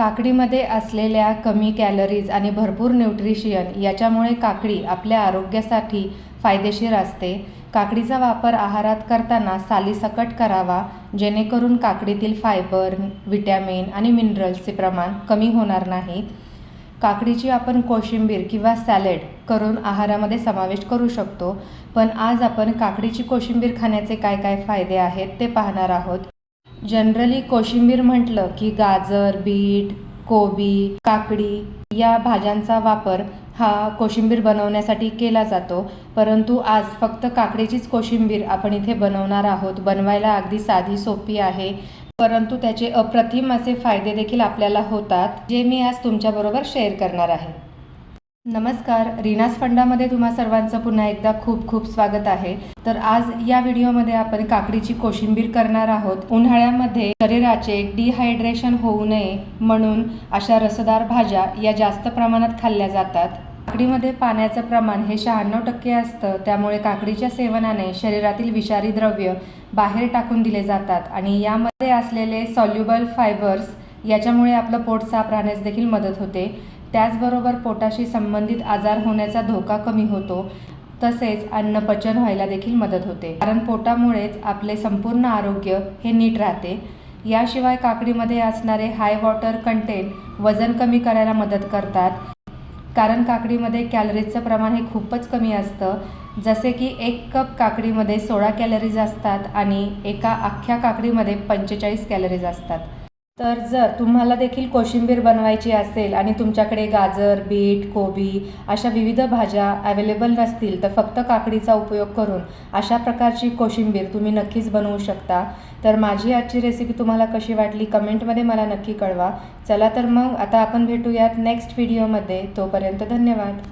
काकडीमध्ये असलेल्या कमी कॅलरीज आणि भरपूर न्यूट्रिशियन याच्यामुळे काकडी आपल्या आरोग्यासाठी फायदेशीर असते. काकडीचा वापर आहारात करताना सालीसकट करावा जेणेकरून काकडीतील फायबर विटॅमिन आणि मिनरल्सचे प्रमाण कमी होणार नाही. काकडीची आपण कोशिंबीर किंवा सॅलेड करून आहारामध्ये समावेश करू शकतो पण आज आपण काकडीची कोशिंबीर खाण्याचे काय काय फायदे आहेत ते पाहणार आहोत. जनरली कोशिंबीर म्हटलं की गाजर बीट कोबी काकडी या भाज्यांचा वापर हा कोशिंबीर बनवण्यासाठी केला जातो. परंतु आज फक्त काकडीचीच कोशिंबीर आपण इथे बनवणार आहोत. बनवायला अगदी साधी सोपी आहे. परंतु त्याचे अप्रतिम असे फायदे देखील आपल्याला होतात जे मी आज तुमच्याबरोबर शेअर करणार आहे. नमस्कार रीनास फंडामध्ये तुम्हा सर्वांचं पुन्हा एकदा खूप खूप स्वागत आहे. तर आज या व्हिडिओमध्ये आपण काकडीची कोशिंबीर करणार आहोत. उन्हाळ्यामध्ये शरीराचे डिहायड्रेशन होऊ नये म्हणून अशा रसदार भाज्या या जास्त प्रमाणात खाल्ल्या जातात. काकडीमध्ये पाण्याचं प्रमाण हे शहाण्णव टक्के असतं त्यामुळे काकडीच्या सेवनाने शरीरातील विषारी द्रव्य बाहेर टाकून दिले जातात आणि यामध्ये असलेले सॉल्युबल फायबर्स याच्यामुळे आपलं पोट साफ राहण्यास देखील मदत होते. त्याचबरोबर पोटाशी संबंधित आजार होण्याचा धोका कमी होतो तसेच अन्नपचन व्हायला देखील मदत होते. कारण पोटामुळेच आपले संपूर्ण आरोग्य हे नीट राहते. याशिवाय काकडीमध्ये असणारे हाय वॉटर कंटेंट वजन कमी करायला मदत करतात. कारण काकडीमध्ये कॅलरीजचं प्रमाण हे खूपच कमी असतं. जसे की एक कप काकडीमध्ये सोळा कॅलरीज असतात आणि एका अख्ख्या काकडीमध्ये पंचेचाळीस कॅलरीज असतात. तर जर तुम्हाला देखील कोशिंबीर बनवायची असेल आणि तुमच्याकडे गाजर बीट कोबी अशा विविध भाज्या अवेलेबल नसतील तर फक्त काकडीचा उपयोग करून अशा प्रकारची कोशिंबीर तुम्ही नक्कीच बनवू शकता. तर माझी आजची रेसिपी तुम्हाला कशी वाटली कमेंटमध्ये मला नक्की कळवा. चला तर मग आता आपण भेटूयात नेक्स्ट व्हिडिओमध्ये तोपर्यंत धन्यवाद.